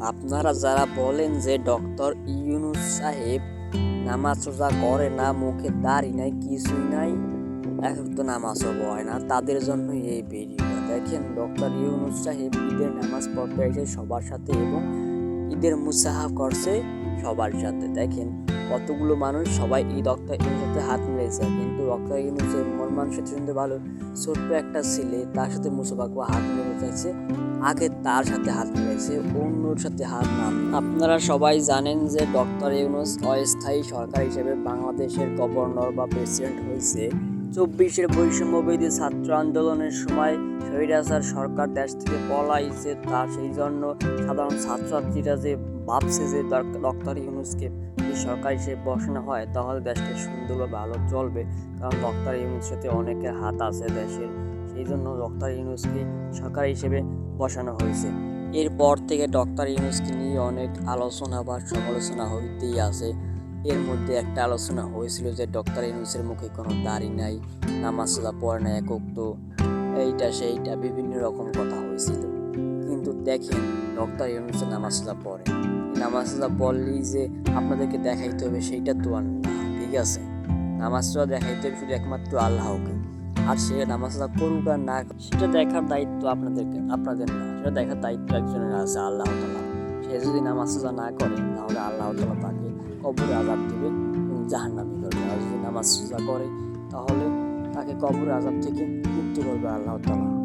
আপনারা যারা বলেন যে ডক্টর ইউনুস সাহেব নামাজ রোজা করে না, মুখে দাড়ি নাই, কিছুই নাই, এখন তো নামাজও হয় না? তাদের জন্য এই ভিডিওটা। দেখেন, ডক্টর ইউনুস সাহেব ঈদের নামাজ পড়তে এসে সবার সাথে এবং ঈদের মুসাহা করছে সবার সাথে। দেখেন কতগুলো মানুষ সবাই এই ইউনুসের সাথে হাত মিলেছে কিন্তু ডক্টর ইউনুসের মন মানুষের শুনতে ভালো। ছোট্ট একটা ছেলে তার সাথে মুসাফাকু হাত মিলে চাইছে। আগে তার সাথে হাত মিলেছে অন্যর সাথে হাত না আপনারা সবাই জানেন যে ডক্টর ইউনুস অস্থায়ী সরকার হিসেবে বাংলাদেশের গভর্নর বা প্রেসিডেন্ট হয়েছে। চব্বিশের বৈষম্যবিধি ছাত্র আন্দোলনের সময় স্বৈরাচার সরকার দেশ থেকে পলাইছে তা সেই জন্য সাধারণ ছাত্রছাত্রীরা যে ভাবছে যে ডক্টর ইউনুসকে সরকার হিসেবে বসানো হয়, তাহলে দেশটা সুন্দর ভালো চলবে। কারণ ডক্টর ইউনুসের সাথে অনেকের হাত আছে দেশের। সেই জন্য ডক্টর ইউনুসকে সরকার হিসেবে বসানো হয়েছে। এরপর থেকে ডক্টর ইউনুসকে নিয়ে অনেক আলোচনা বা সমালোচনা হইতেই আছে। এর মধ্যে একটা আলোচনা হয়েছিল যে ডক্টর ইউনুসের মুখে কোনো দাড়ি নাই, নামাজ পড়ে না, একক তো, এইটা সেইটা, বিভিন্ন রকম কথা হয়েছিল। কিন্তু দেখেন ডক্টর ইউনুসের নামাজ পড়ে। নামাজ পড়লেই যে আপনাদেরকে দেখাইতে হবে সেইটা তো আর না, ঠিক আছে? নামাজটা দেখাইতে হবে শুধু একমাত্র আল্লাহকে। আর সে নামাজ করুক আর না সেটা দেখার দায়িত্ব আপনাদেরকে, আপনাদের না। সেটা দেখার দায়িত্ব একজনের আছে আল্লাহ তালা। সে যদি নামাজ আদা না করে, তাহলে আল্লাহ তালা তাকে কবরে আজাব দেবে এবং জাহান্নামি করবে আর যদি নামাজ আদা করে, তাহলে তাকে কবরে আজাব থেকে মুক্ত করবে আল্লাহ তালা।